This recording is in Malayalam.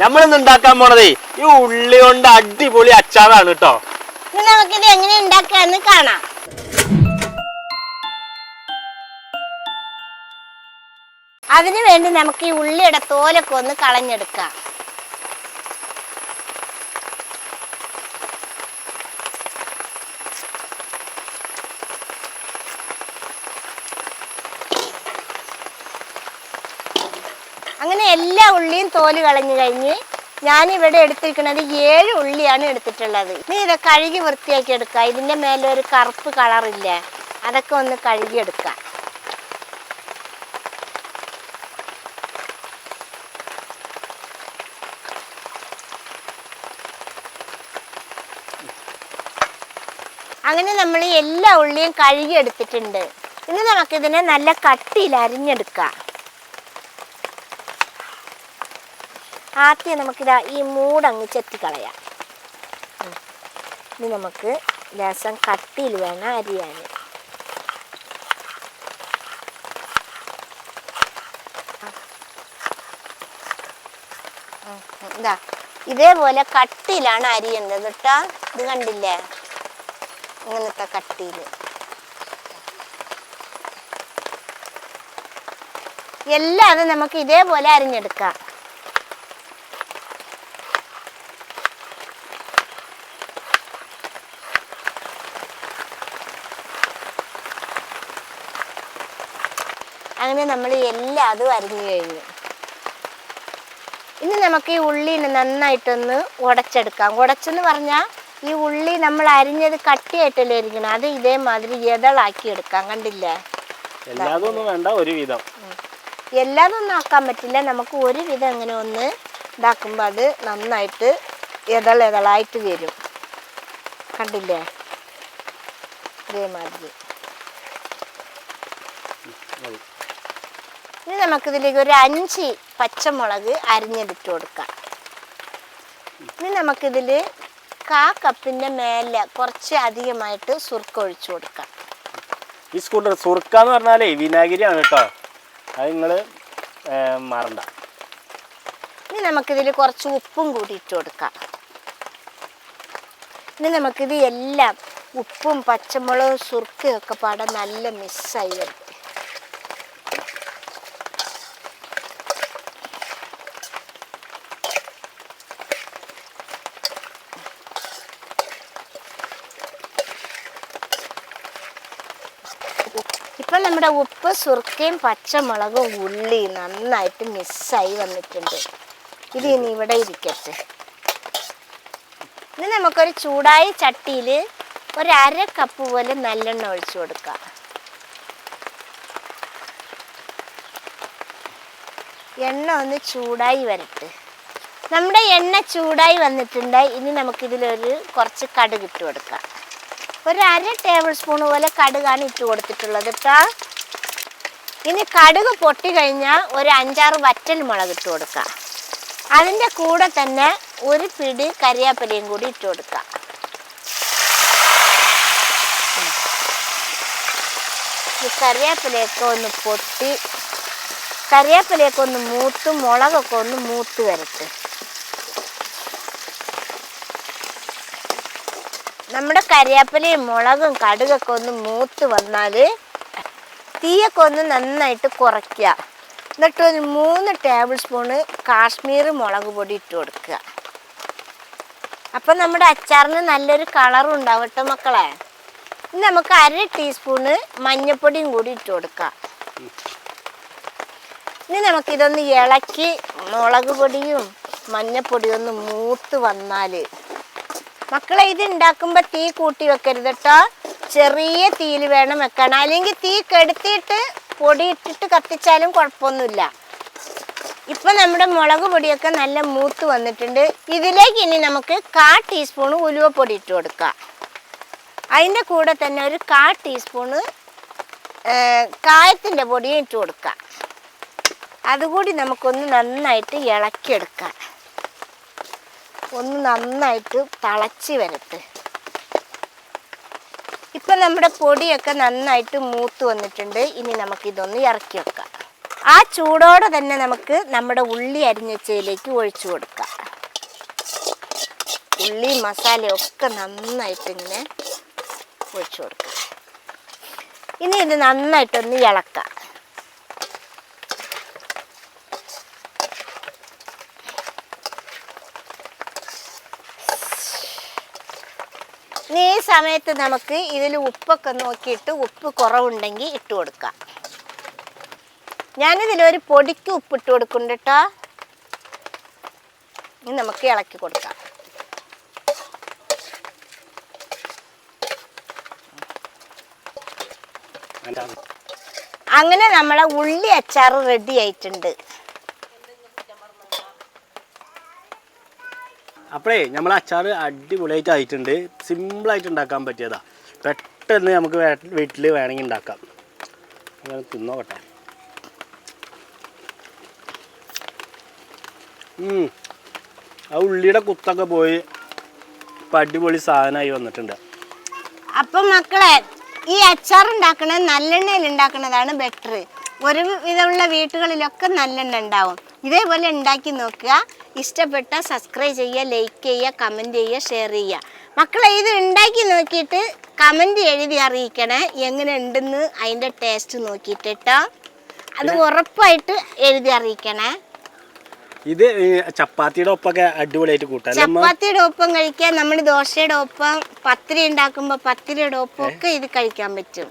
നമ്മളിന്ന് ഉണ്ടാക്കാൻ പോണതേ ഈ ഉള്ളി കൊണ്ട് അടിപൊളി അച്ചാറാണ് കേട്ടോ. നമുക്കിത് എങ്ങനെ ഉണ്ടാക്കാന്ന് കാണാം. അതിനു വേണ്ടി നമുക്ക് ഈ ഉള്ളിയുടെ തോലൊക്കെ ഒന്ന് കളഞ്ഞെടുക്കാം. അങ്ങനെ എല്ലാ ഉള്ളിയും തോൽ കളഞ്ഞു കഴിഞ്ഞ് ഇവിടെ എടുത്തിരിക്കുന്നത് ഏഴ് ഉള്ളിയാണ് എടുത്തിട്ടുള്ളത്. നീ ഇത് കഴുകി വൃത്തിയാക്കി എടുക്കുക. ഇതിന്റെ മേലെ ഒരു കറുപ്പ് കളറില്ല അതൊക്കെ ഒന്ന് കഴുകി എടുക്കാം അങ്ങനെ നമ്മൾ എല്ലാ ഉള്ളിയും കഴുകി എടുത്തിട്ടുണ്ട്. ഇനി നമുക്കിതിനെ നല്ല കട്ടിയിൽ അരിഞ്ഞെടുക്കാം. ആദ്യം നമുക്കിതാ ഈ മൂടങ്ങ് ചെത്തിക്കളയാം. കളയാം ഇനി നമുക്ക് ലേശം കട്ടിയിൽ വേണം അരിയാൻ. ഇതാ ഇതേപോലെ കട്ടിയിലാണ് അരിയേണ്ടത് കേട്ടോ ഇത് കണ്ടില്ലേ? ഇങ്ങനത്തെ കട്ടിയിൽ എല്ലാം അത് നമുക്ക് ഇതേപോലെ അരിഞ്ഞെടുക്കാം. അങ്ങനെ നമ്മൾ എല്ലാം അതും അരിഞ്ഞു കഴിഞ്ഞു. ഇനി നമുക്ക് ഈ ഉള്ളിനെ നന്നായിട്ടൊന്ന് ഉടച്ചെടുക്കാം. ഉടച്ചെന്ന് പറഞ്ഞാൽ ഈ ഉള്ളി നമ്മൾ അരിഞ്ഞത് കട്ടിയായിട്ടല്ലേ ഇരിക്കണം അത് ഇതേമാതിരി ഇതളാക്കി എടുക്കാം. കണ്ടില്ലേ? എല്ലാതൊന്നും വേണ്ട എല്ലാതൊന്നും ആക്കാൻ പറ്റില്ല. നമുക്ക് ഒരു വിധം ഇങ്ങനെ ഒന്ന് ഇതാക്കുമ്പോൾ അത് നന്നായിട്ട് ഇതൾ ഇതളായിട്ട് വരും. കണ്ടില്ലേ? ഇതേമാതിരി. മതി. ഇനി നമുക്കിതിലേക്ക് ഒരു അഞ്ച് പച്ചമുളക് അരിഞ്ഞെടുത്ത് കൊടുക്കാം. ഇനി നമുക്കിതിൽ കാ കപ്പിന്റെ മേലെ കുറച്ച് അധികമായിട്ട് സുർക്ക ഒഴിച്ചു കൊടുക്കാം. ഈ സ്കൂട്ടർ സുർക്ക എന്ന് പറഞ്ഞാലേ വിനാഗിരിയാണ് കേട്ടോ. അത് നിങ്ങൾ മറണ്ട ഇനി നമുക്കിതിൽ കുറച്ച് ഉപ്പും കൂടി ഇട്ട് കൊടുക്കാം. ഇനി നമുക്കിത് എല്ലാം ഉപ്പും പച്ചമുളകും സുർക്കയും ഒക്കെ പാടെ നല്ല മിസ്സായി വരും ഇപ്പം നമ്മുടെ ഉപ്പ് സുർക്കയും പച്ചമുളകും ഉള്ളി നന്നായിട്ട് മിസ്സായി വന്നിട്ടുണ്ട്. ഇത് ഇനി ഇവിടെ ഇരിക്കട്ടെ. ഇനി നമുക്കൊരു ചൂടായ ചട്ടിയിൽ ഒരു അര കപ്പ് പോലെ നല്ലെണ്ണ ഒഴിച്ചു കൊടുക്കാം. എണ്ണ ഒന്ന് ചൂടായി വരട്ടെ. നമ്മുടെ എണ്ണ ചൂടായി വന്നിട്ടുണ്ട്. ഇനി നമുക്കിതിലൊരു കുറച്ച് കടുക് ഇട്ട് കൊടുക്കാം. ഒരു അര ടേബിൾ സ്പൂൺ പോലെ കടുകാണ് ഇട്ട് കൊടുത്തിട്ടുള്ളത് കേട്ടോ ഇനി കടുക് പൊട്ടി കഴിഞ്ഞാൽ ഒരു അഞ്ചാറ് വറ്റൽ മുളക് ഇട്ട് കൊടുക്കുക അതിന്റെ കൂടെ തന്നെ ഒരു പിടി കരിയാപ്പലയും കൂടി ഇട്ട് കൊടുക്കുക ഈ കറിവേപ്പിലയൊക്കെ ഒന്ന് പൊട്ടി കറിവേപ്പിലയൊക്കെ ഒന്ന് മൂത്ത് മുളകൊക്കെ ഒന്ന് മൂത്ത് വരട്ടെ. നമ്മുടെ കരിയാപ്പിലയും മുളകും കടുകൊക്കെ ഒന്ന് മൂത്ത് വന്നാൽ തീയൊക്കെ ഒന്ന് നന്നായിട്ട് കുറയ്ക്കുക. എന്നിട്ട് ഒരു മൂന്ന് ടേബിൾ സ്പൂണ് കാശ്മീർ മുളക് പൊടി ഇട്ട് കൊടുക്കുക. അപ്പം നമ്മുടെ അച്ചാറിന് നല്ലൊരു കളറും ഉണ്ടാവും കേട്ടോ മക്കളെ. ഇനി നമുക്ക് അര ടീസ്പൂണ് മഞ്ഞൾപ്പൊടിയും കൂടി ഇട്ട് കൊടുക്കാം. ഇനി നമുക്കിതൊന്ന് ഇളക്കി മുളക് പൊടിയും മഞ്ഞൾപ്പൊടിയും ഒന്ന് മൂത്ത് വന്നാൽ മക്കളെ ഇത് ഉണ്ടാക്കുമ്പോൾ തീ കൂട്ടി വെക്കരുത് കേട്ടോ ചെറിയ തീയിൽ വേണം വെക്കണം അല്ലെങ്കിൽ തീ കെടുത്തിയിട്ട് പൊടി ഇട്ടിട്ട് കത്തിച്ചാലും കുഴപ്പമൊന്നുമില്ല. ഇപ്പം നമ്മുടെ മുളക് പൊടിയൊക്കെ നല്ല മൂത്ത് വന്നിട്ടുണ്ട്. ഇതിലേക്ക് ഇനി നമുക്ക് കാ ടീസ്പൂണ് ഉലുവപ്പൊടി ഇട്ട് കൊടുക്കാം. അതിന്റെ കൂടെ തന്നെ ഒരു കാ ടീസ്പൂണ് കായത്തിന്റെ പൊടിയും ഇട്ട് കൊടുക്കാം. അതുകൂടി നമുക്കൊന്ന് നന്നായിട്ട് ഇളക്കിയെടുക്കാം. ഒന്ന് നന്നായിട്ട് തളച്ച് വരട്ടെ. ഇപ്പം നമ്മുടെ പൊടിയൊക്കെ നന്നായിട്ട് മൂത്ത് വന്നിട്ടുണ്ട്. ഇനി നമുക്ക് ഇതൊന്ന് ഇറക്കി വെക്കാം. ആ ചൂടോടെ തന്നെ നമുക്ക് നമ്മുടെ ഉള്ളി അരിഞ്ഞച്ചയിലേക്ക് ഒഴിച്ചു കൊടുക്കാം. ഉള്ളി മസാലയൊക്കെ നന്നായിട്ട് ഇങ്ങനെ ഒഴിച്ചു കൊടുക്കാം. ഇനി ഇത് നന്നായിട്ടൊന്ന് ഇളക്കാം ഇനി ഈ സമയത്ത് നമുക്ക് ഇതിൽ ഉപ്പൊക്കെ നോക്കിയിട്ട് ഉപ്പ് കുറവുണ്ടെങ്കിൽ ഇട്ട് കൊടുക്കാം. ഞാനിതിലൊരു പൊടിക്ക് ഉപ്പ് ഇട്ട് കൊടുക്കുന്നുണ്ട് കേട്ടോ. ഇനി നമുക്ക് ഇളക്കി കൊടുക്കാം. അങ്ങനെ നമ്മളെ ഉള്ളി അച്ചാർ റെഡി ആയിട്ടുണ്ട്. അപ്പോഴേ നമ്മൾ അച്ചാർ അടിപൊളിയായിട്ട് ആയിട്ടുണ്ട് സിമ്പിളായിട്ട് ഉണ്ടാക്കാൻ പറ്റിയതാ. പെട്ടെന്ന് നമുക്ക് വീട്ടിൽ വേണമെങ്കിൽ ഉണ്ടാക്കാം. അങ്ങനെ തിന്നോട്ടെ. ആ ഉള്ളിയുടെ കുത്തൊക്കെ പോയി ഇപ്പം അടിപൊളി സാധനമായി വന്നിട്ടുണ്ട്. അപ്പം മക്കളെ ഈ അച്ചാർ ഉണ്ടാക്കണത് നല്ലെണ്ണയിൽ ഉണ്ടാക്കുന്നതാണ് ബെറ്റർ ഒരു വിധമുള്ള വീട്ടുകളിലൊക്കെ നല്ലെണ്ണ ഉണ്ടാവും. ഇതേപോലെ ഉണ്ടാക്കി നോക്കുക. ഇഷ്ടപ്പെട്ട സബ്സ്ക്രൈബ് ചെയ്യുക ലൈക്ക് ചെയ്യുക കമന്റ് ചെയ്യുക ഷെയർ ചെയ്യുക. മക്കളെ ഇത് ഉണ്ടാക്കി നോക്കിയിട്ട് കമന്റ് എഴുതി അറിയിക്കണേ. എങ്ങനെ ഉണ്ടെന്ന് അതിന്റെ ടേസ്റ്റ് നോക്കിയിട്ട് കേട്ടോ അത് ഉറപ്പായിട്ട് എഴുതി അറിയിക്കണേ. ഇത് ചപ്പാത്തിയുടെ ഒപ്പൊക്കെ അടിപൊളിയായിട്ട് കൂട്ടാം ചപ്പാത്തിയുടെ ഒപ്പം കഴിക്കാൻ നമ്മൾ ദോശയുടെ ഒപ്പം പത്തിരി ഉണ്ടാക്കുമ്പോൾ പത്തിരിയുടെ ഒപ്പം ഒക്കെ ഇത് കഴിക്കാൻ പറ്റും.